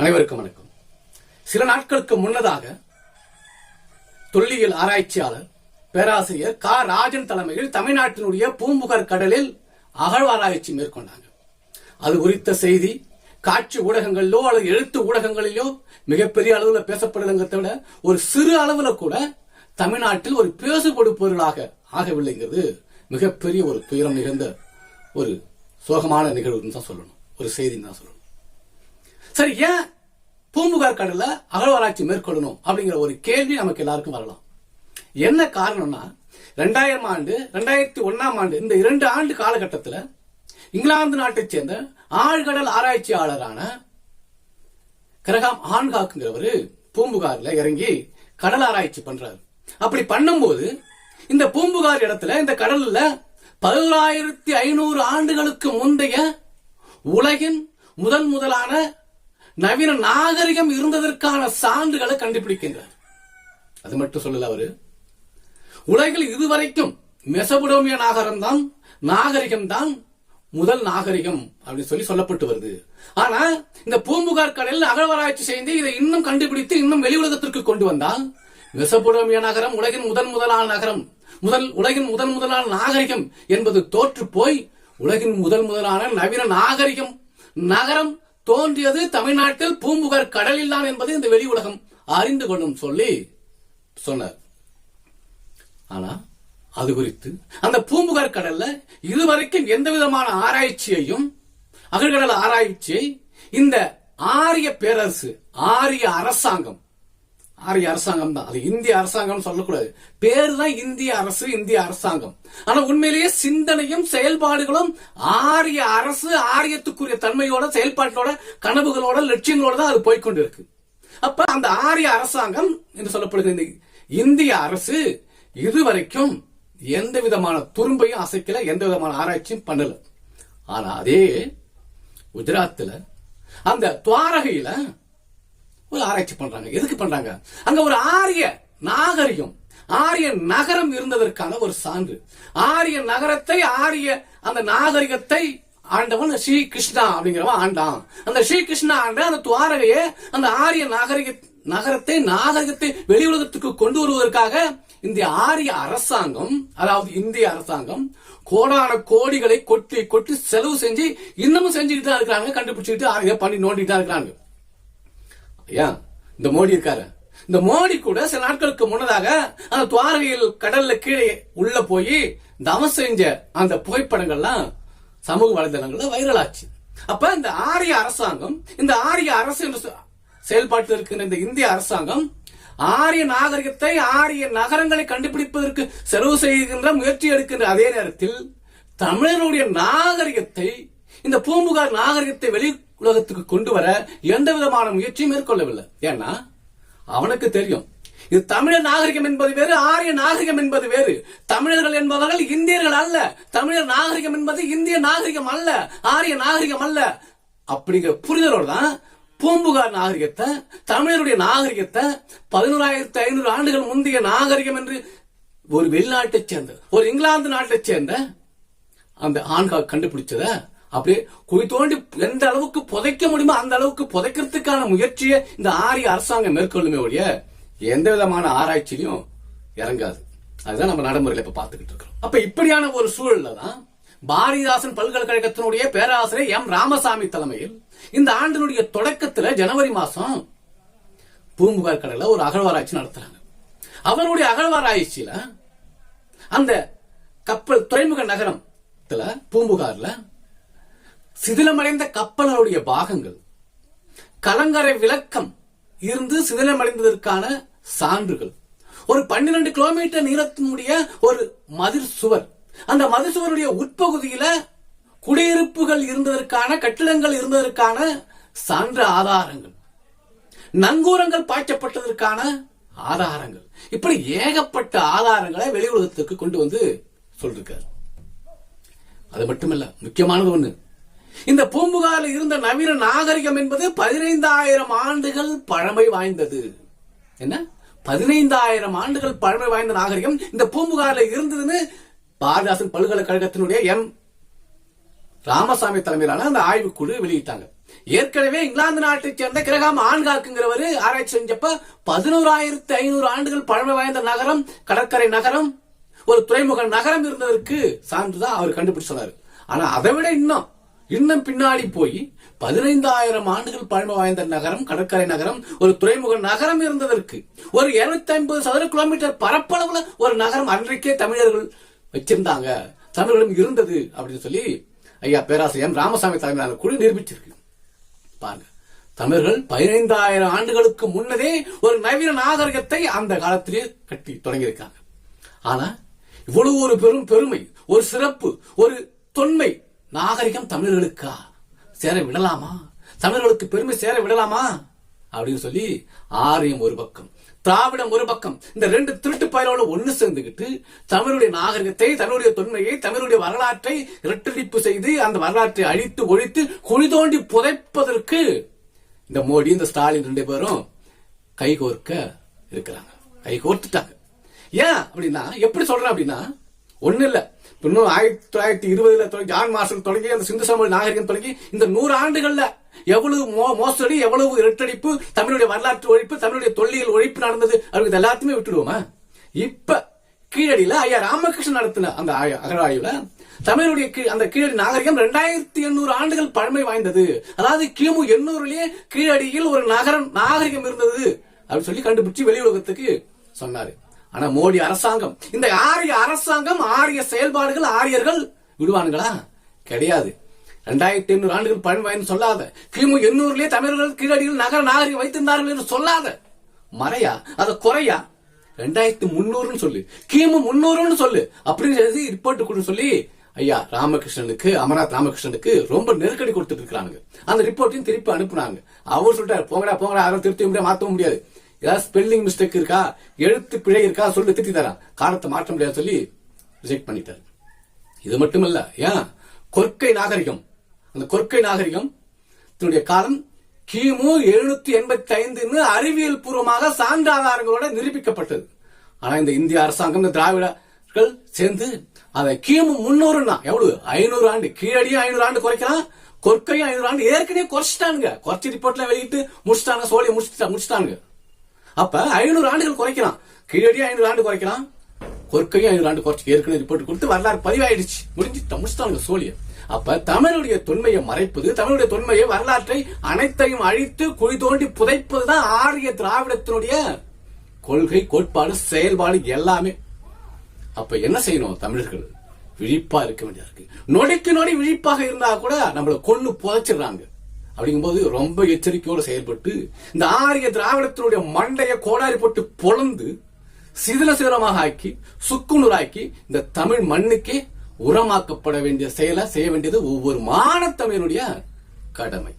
அனைவருக்கும் வணக்கம். சில நாட்களுக்கு முன்னதாக தொல்லியல் ஆராய்ச்சியாளர் பேராசிரியர் கா. ராஜன் தலைமையில் தமிழ்நாட்டினுடைய பூம்புகார் கடலில் அகழ்வாராய்ச்சி மேற்கொண்டாங்க. அது குறித்த செய்தி காட்சி ஊடகங்களிலோ அல்லது எழுத்து ஊடகங்களிலோ மிகப்பெரிய அளவில் பேசப்படுதுங்கிறத விட ஒரு சிறு அளவில் கூட தமிழ்நாட்டில் ஒரு பேசுபடு பொருளாக ஆகவில்லைங்கிறது. மிகப்பெரிய ஒரு துயரம் நிகழ்ந்த ஒரு சோகமான நிகழ்வுன்னு தான் சொல்லணும். ஒரு செய்தின்னு தான் சொல்லணும். சரி ஏன் பூம்புகார் கடல்ல அகழ்வாராய்ச்சி மேற்கொள்ளணும் அப்படிங்கிற ஒரு கேள்வி நமக்கு எல்லாருக்கும் வரலாம். என்ன காரணம்னா ரெண்டாயிரம் ஆண்டு ரெண்டாயிரத்தி ஒன்னாம் ஆண்டு இந்த இரண்டு ஆண்டு காலகட்டத்தில் இங்கிலாந்து நாட்டைச் சேர்ந்த ஆழ்கடல் ஆராய்ச்சியாளரான கிரகாம் ஆன்காக்குங்கிறவரு பூம்புகார்ல இறங்கி கடல் ஆராய்ச்சி பண்றாரு. அப்படி பண்ணும்போது இந்த பூம்புகார் இடத்துல இந்த கடல்ல பதினோராயிரத்தி ஐநூறு ஆண்டுகளுக்கு முந்தைய உலகின் முதன் முதலான நவீன நாகரிகம் இருந்ததற்கான சான்றுகளை கண்டுபிடிக்கின்றார். அது மட்டும் சொல்லல அவரு. உலகில் இதுவரைக்கும் மெசபுடோமிய நாகரம் தான் நாகரிகம் தான் முதல் நாகரிகம் அப்படின்னு சொல்லி சொல்லப்பட்டு வருது. ஆனா இந்த பூம்புகார் கடலில் அகழ்வாராய்ச்சி செய்து இதை இன்னும் கண்டுபிடித்து இன்னும் வெளி உலகத்திற்கு கொண்டு வந்தால் மெசபுடோமிய நகரம் உலகின் முதன் முதலான நகரம் முதல் உலகின் முதன் முதலான நாகரிகம் என்பது தோற்று போய் உலகின் முதல் முதலான நவீன நாகரிகம் நகரம் தோன்றியது தமிழ்நாட்டில் பூம்புகார் கடலில் தான் என்பது இந்த வெளி உலகம் அறிந்து கொள்ளும் சொல்லி சொன்னார். ஆனா அது குறித்து அந்த பூம்புகார் கடல்ல இதுவரைக்கும் எந்த விதமான ஆராய்ச்சியையும் அகழ்கடல் ஆராய்ச்சியை இந்த ஆரிய பேரரசு ஆரிய அரசாங்கம் ஆரிய அரசாங்கம் தான். அது இந்திய அரசாங்கம் சொல்லக்கூடாது. பேரு தான் இந்திய அரசு இந்திய அரசாங்கம். ஆனா உண்மையிலேயே சிந்தனையும் செயல்பாடுகளும் ஆரிய அரசு ஆரியத்துக்குரிய தன்மையோட செயல்பாட்டோட கனவுகளோட லட்சியங்களோட தான் அது போய்க்கொண்டு இருக்கு அப்ப அந்த ஆரிய அரசாங்கம் என்று சொல்லப்படுகிற இந்த இந்திய அரசு இதுவரைக்கும் எந்த விதமான துரும்பையும் அசைக்கல எந்த விதமான ஆராய்ச்சியும் பண்ணல. ஆனா அதே குஜராத்தில் அந்த துவாரகையில ஒரு ஆராய்ச்சி பண்றாங்க. எதுக்கு பண்றாங்க? அங்க ஒரு ஆரிய நாகரிகம் ஆரிய நகரம் இருந்ததற்கான ஒரு சான்று. ஆரிய நகரத்தை ஆரிய அந்த நாகரிகத்தை ஆண்டவன் ஸ்ரீ கிருஷ்ணா அப்படிங்கிறவன் ஆண்டான். அந்த ஸ்ரீ கிருஷ்ணா ஆண்ட அந்த துவாரகையே அந்த ஆரிய நாகரிக நகரத்தை நாகரிகத்தை வெளி உலகத்துக்கு கொண்டு வருவதற்காக இந்த ஆரிய அரசாங்கம் அதாவது இந்திய அரசாங்கம் கோடான கோடிகளை கொட்டி கொட்டி செலவு செஞ்சு இன்னமும் செஞ்சுக்கிட்டு தான் இருக்கிறாங்க கண்டுபிடிச்சிட்டு ஆரிய பண்ணி நோண்டிட்டு தான் இருக்கிறாங்க. ஏன் இந்த மோடி இருக்காரு. இந்த மோடி கூட சில நாட்களுக்கு முன்னதாக அந்த துவாரகையில் கடல்ல கீழே உள்ள போய் தவம் செஞ்ச அந்த புகைப்படங்கள்லாம் சமூக வலைதளங்கள்ல வைரல் ஆச்சு அப்ப இந்த ஆரிய அரசாங்கம் இந்த ஆரிய அரசு என்று செயல்பாட்டில் இருக்கின்ற இந்த இந்திய அரசாங்கம் ஆரிய நாகரிகத்தை ஆரிய நகரங்களை கண்டுபிடிப்பதற்கு செலவு செய்கின்ற முயற்சி எடுக்கின்ற அதே நேரத்தில் தமிழருடைய நாகரிகத்தை இந்த பூம்புகார் நாகரிகத்தை வெளி உலகத்துக்கு கொண்டு வர எந்த விதமான முயற்சியும் மேற்கொள்ளவில்லை. ஏன்னா அவனுக்கு தெரியும் இது தமிழர் நாகரிகம் என்பது வேறு ஆரிய நாகரிகம் என்பது வேறு. தமிழர்கள் என்பவர்கள் இந்தியர்கள் அல்ல. தமிழர் நாகரிகம் என்பது இந்திய நாகரிகம் அல்ல ஆரிய நாகரிகம் அல்ல. அப்படிங்கிற புரிதலோடு தான் பூம்புகார் நாகரிகத்தை தமிழருடைய நாகரிகத்தை பதினோராயிரத்தி ஐநூறு ஆண்டுகள் முந்தைய நாகரிகம் என்று ஒரு வெளிநாட்டைச் சேர்ந்த ஒரு இங்கிலாந்து நாட்டைச் சேர்ந்த அந்த ஆண்கா கண்டுபிடிச்சத அப்படியே குழி தோண்டி எந்த அளவுக்கு புதைக்க முடியுமோ அந்த அளவுக்கு புதைக்கிறதுக்கான முயற்சியை இந்த ஆரிய அரசாங்கம் மேற்கொள்ளுமே ஒழிய எந்த விதமான ஆராய்ச்சியிலும் இறங்காது. அதுதான் நம்ம நடைமுறையில இப்ப பார்த்துக்கிட்டு இருக்கிறோம். அப்ப இப்படியான ஒரு சூழல்ல தான் பாரதிதாசன் பல்கலைக்கழகத்தினுடைய பேராசிரியர் எம். ராமசாமி தலைமையில் இந்த ஆண்டினுடைய தொடக்கத்துல ஜனவரி மாசம் பூம்புகார் கடல ஒரு அகழ்வாராய்ச்சி நடத்துறாங்க. அவருடைய அகழ்வாராய்ச்சியில அந்த கப்பல் துறைமுக நகரத்துல பூம்புகார்ல சிதிலமடைந்த கப்பல்களுடைய பாகங்கள். கலங்கரை விளக்கம் இருந்து சிதிலமடைந்ததற்கான சான்றுகள். ஒரு பன்னிரண்டு கிலோமீட்டர் நீளத்தினுடைய ஒரு மதிர் சுவர். அந்த மதிர் சுவருடைய உட்பகுதியில குடியிருப்புகள் இருந்ததற்கான கட்டிடங்கள் இருந்ததற்கான சான்று ஆதாரங்கள். நங்கூரங்கள் பாய்ச்சப்பட்டதற்கான ஆதாரங்கள். இப்படி ஏகப்பட்ட ஆதாரங்களை வெளி உலகத்துக்கு கொண்டு வந்து சொல்லிருக்காரு. அது மட்டுமல்ல முக்கியமானது ஒண்ணு. இந்த பூம்புகாரில் இருந்த நவீன நாகரிகம் என்பது பதினைந்தாயிரம் ஆண்டுகள் பழமை வாய்ந்தது. என்ன? பதினைந்தாயிரம் ஆண்டுகள் பழமை வாய்ந்த நாகரிகம் இந்த பூம்புகாரில் இருந்ததுன்னு பாரதிதாசன் பல்கலைக்கழகத்தினுடைய எம். ராமசாமி தலைமையிலான அந்த ஆய்வுக்குழு வெளியிட்டாங்க. ஏற்கனவே இங்கிலாந்து நாட்டைச் சேர்ந்த கிரகாம் ஆண்காக்குங்கிறவர் ஆராய்ச்சி செஞ்சப்ப பதினோராயிரத்தி ஐநூறு ஆண்டுகள் பழமை வாய்ந்த நகரம் கடற்கரை நகரம் ஒரு துறைமுக நகரம் இருந்ததற்கு சான்றுதான் அவர் கண்டுபிடிச்சு சொன்னார் ஆனா அதை விட இன்னும் இன்னும் பின்னாடி போய் பதினைந்தாயிரம் ஆண்டுகள் பழமை வாய்ந்த நகரம் கடற்கரை நகரம் ஒரு துறைமுக நகரம் இருந்ததற்கு ஒரு இருநூத்தி ஐம்பது சதுர கிலோமீட்டர் பரப்பளவுல ஒரு நகரம் அன்றைக்கே தமிழர்கள் வச்சிருந்தாங்க. தமிழர்களும் இருந்தது அப்படின்னு சொல்லி ஐயா பேராசிரியர் ராமசாமி தலைமையிலான குழு நிரூபிச்சிருக்கு. பாருங்க. தமிழர்கள் பதினைந்தாயிரம் ஆண்டுகளுக்கு முன்னதே ஒரு நவீன நாகரிகத்தை அந்த காலத்திலேயே கட்டி தொடங்கியிருக்காங்க. ஆனா இவ்வளவு ஒரு பெரும் பெருமை ஒரு சிறப்பு ஒரு தொன்மை நாகரிகம் தமிழர்களுக்கா? சேர விடலாமா? தமிழர்களுக்கு பெருமை சேர விடலாமா? அப்படின்னு சொல்லி ஆரியம் ஒரு பக்கம் திராவிடம் ஒரு பக்கம் இந்த ரெண்டு திருட்டு பயலோட ஒண்ணு சேர்ந்துகிட்டு தமிழுடைய நாகரிகத்தை தமிழுடைய தொன்மையை தமிழுடைய வரலாற்றை இரட்டடிப்பு செய்து அந்த வரலாற்றை அழித்து ஒழித்து குழி தோண்டி புதைப்பதற்கு இந்த மோடி இந்த ஸ்டாலின் ரெண்டு பேரும் கைகோர்க்க இருக்கிறாங்க. கை கோர்த்துட்டாங்க. ஏன் அப்படின்னா எப்படி சொல்றேன் அப்படின்னா ஒண்ணு இல்லை இன்னும் ஆயிரத்தி தொள்ளாயிரத்தி இருபதுல தொடங்கி ஜான் மாசம் தொடங்கி அந்த சிந்து சமூக நாகரிகம் தொடங்கி இந்த நூறு ஆண்டுகள்ல எவ்வளவு மோ- மோசடி எவ்வளவு இரட்டடிப்பு தமிழுடைய வரலாற்று ஒழிப்பு தமிழுடைய தொல்லியல் ஒழிப்பு நடந்தது அவருக்கு எல்லாத்தையுமே விட்டுடுவோமா? இப்ப கீழடியில ஐயா ராமகிருஷ்ணன் நடத்தின அந்த அகழாய்வுல தமிழுடைய அந்த கீழடி நாகரிகம் ரெண்டாயிரத்தி எண்ணூறு ஆண்டுகள் பழமை வாய்ந்தது. அதாவது கிமு எண்ணூறுலயே கீழடியில் ஒரு நகரம் நாகரிகம் இருந்தது. அப்படின்னு சொல்லி கண்டுபிடிச்சு வெளி உலகத்துக்கு சொன்னாரு. ஆனா மோடி அரசாங்கம் இந்த ஆரிய அரசாங்கம் ஆரிய செயல்பாடுகள் ஆரியர்கள் விடுவானுங்களா? கிடையாது. ரெண்டாயிரத்தி எண்ணூறு ஆண்டுகள் பழமை சொல்லாத கிமு எண்ணூறுலயே தமிழர்கள் கீழடியில் நகர நாகரிகம் வைத்திருந்தார்கள் என்று சொல்லாத மறையா? அத குறையா? ரெண்டாயிரத்தி முன்னூறுன்னு சொல்லு. கிமு முன்னூறுன்னு சொல்லு. அப்படின்னு எழுதி ரிப்போர்ட் கொடு சொல்லி ஐயா ராமகிருஷ்ணனுக்கு அமராத் ராமகிருஷ்ணனுக்கு ரொம்ப நெருக்கடி கொடுத்துட்டு இருக்கிறாங்க அந்த ரிப்போர்ட்டையும் திருப்பி அனுப்புனாங்க. அவர் சொல்லிட்டாரு போங்கடா போங்கடா யாரும் திருத்தி முடியாது மாற்றவும் முடியாது. ஏதாவது ஸ்பெல்லிங் மிஸ்டேக் இருக்கா? எழுத்து பிழை இருக்கா? சொல்லி திட்டி தரான். காலத்தை மாற்ற முடியாது சொல்லி ரிஜெக்ட் பண்ணிட்டார். இது மட்டுமல்ல ஏன்? கொற்கை நாகரிகம். அந்த கொற்கை நாகரிகம் தன்னுடைய காலம் கிமு எழுநூத்தி எண்பத்தி ஐந்துன்னு அறிவியல் பூர்வமாக சான்றாதாரங்களோட நிரூபிக்கப்பட்டது. ஆனா இந்த இந்திய அரசாங்கம் இந்த திராவிடர்கள் சேர்ந்து அதை கிமு முன்னூறுனா எவ்வளவு? ஐநூறு ஆண்டு. கீழடியும் ஐநூறு ஆண்டு குறைக்கலாம். கொற்கையும் ஐநூறு ஆண்டு. ஏற்கனவே குறைச்சிட்டானுங்க. குறைச்சி ரிப்போர்ட்ல வெளியிட்டு முடிச்சிட்டாங்க சோழியை முடிச்சுட்டா முடிச்சிட்டானுங்க. அப்ப ஐநூறு ஆண்டுகள் குறைக்கலாம். கீழடி ஐநூறு ஆண்டு குறைக்கலாம். கொற்கையும் ஐநூறு ஆண்டு குறைச்சி ஏற்கனவே ரிப்போர்ட் கொடுத்து வரலாறு பதிவாயிடுச்சு. முடிஞ்சு முடிச்சுட்டாங்க சோழிய. அப்ப தமிழுடைய தொன்மையை மறைப்பது தமிழுடைய தொன்மையை வரலாற்றை அனைத்தையும் அழித்து குழி தோண்டி புதைப்பதுதான் ஆரிய திராவிடத்தினுடைய கொள்கை கோட்பாடு செயல்பாடு எல்லாமே. அப்ப என்ன செய்யணும் தமிழர்கள்? விழிப்பா இருக்க வேண்டியதா இருக்கு. நொடிக்கு நொடி விழிப்பாக இருந்தா கூட நம்மளை கொண்டு புதைச்சிடுறாங்க. அப்படிங்கும்போது ரொம்ப எச்சரிக்கையோட செயல்பட்டு இந்த ஆரிய திராவிடத்தினுடைய மண்டைய கோடாரி போட்டு பொழந்து சிதில சிதறமாக ஆக்கி சுக்குநூறாக்கி இந்த தமிழ் மண்ணுக்கே உரமாக்கப்பட வேண்டிய செயலை செய்ய வேண்டியது ஒவ்வொரு மானத்தமிழனுடைய கடமை.